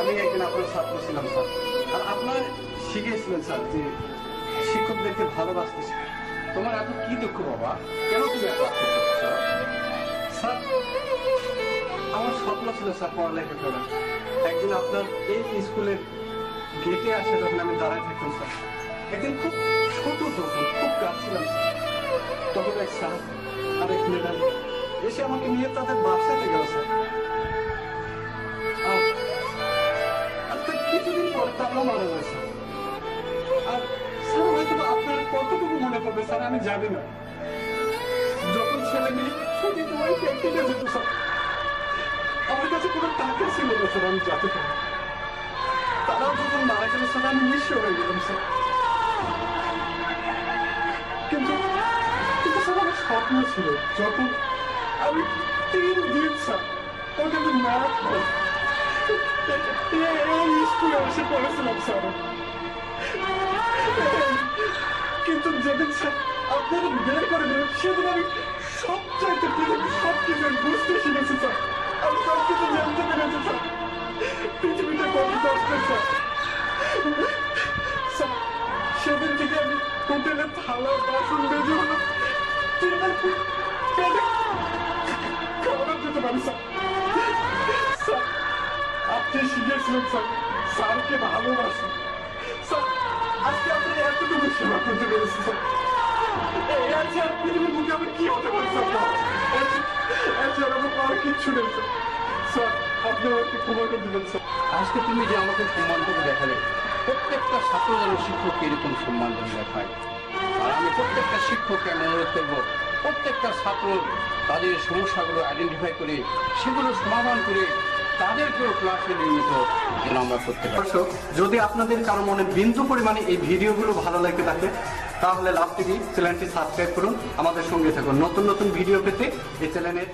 আমি একদিন আপনার ছাত্র ছিলাম, স্যার। আর আপনার শিখিয়েছিলেন, স্যার, যে শিক্ষকদেরকে ভালোবাসতে তোমার এত কি দুঃখ বাবা? কেন তুমি এত স্যার? আমার স্বপ্ন ছিল, স্যার, পড়ালেখা করা একদিন আপনার এই স্কুলের গেটে আসে যখন আমি দাঁড়ায় থাকতাম, স্যার। একদিন খুব ছোট তখন খুব কাঁদছিলাম স্যার। তখন এক স্যার আর এক ম্যাডাম এসে আমাকে নিয়ে তাদের বাসাতে গেল, স্যার। কিছুদিন পর তারা মারা স্যার আর স্যার হয়তো আপনার কতটুকু মনে পড়বে স্যার আমি জানি না যখন ছেলে মেয়ে তোমায় ক্যান্টিনে যেত স্যার আমার কাছে কোনো টাকা ছিল না স্যার আমি যেতে তারাও যখন মারা গেল স্যার আমি নিঃস্ব হয়ে গেলাম স্যার কিন্তু কিন্তু স্যার আমার স্বপ্ন ছিল যখন আমি তিন দিন স্যার ওখানে এ- এসে পড়েছিলাম, স্যার। কিন্তু যেদিন আপনারা বের করে দিলেন সেদিন আমি সব চাইতে পৃথিবীর সব কিছু বুঝতে শিখেছি, স্যার। আমি সব কিছু জানতে পেরেছি, স্যার। পৃথিবীটা কত কষ্ট, স্যার। সেদিন থেকে আমি হোটেলে থালা, বাসন বেজে হলো তিনবার পেটে যেতে পারি, স্যার। আপনি স্যার। স্যারকে ভালোবাসুন স্যার, আজকে আপনি এতটুকু সেবা করতে স্যার। আমি স্যার? আজকে তুমি যে আমাকে দেখালে, প্রত্যেকটা এরকম সম্মান আর আমি প্রত্যেকটা অনুরোধ করব, প্রত্যেকটা ছাত্র তাদের সমস্যাগুলো আইডেন্টিফাই করে, সেগুলো সমাধান করে তাদেরকেও ক্লাসে নিয়মিত আমরা করতে পারি। যদি আপনাদের কারও মনে বিন্দু পরিমাণে এই ভিডিওগুলো ভালো লাগে থাকে, তাহলে লাভ টিভি চ্যানেলটি সাবস্ক্রাইব করুন। আমাদের সঙ্গে থাকুন। নতুন নতুন ভিডিও পেতে এই চ্যানেলের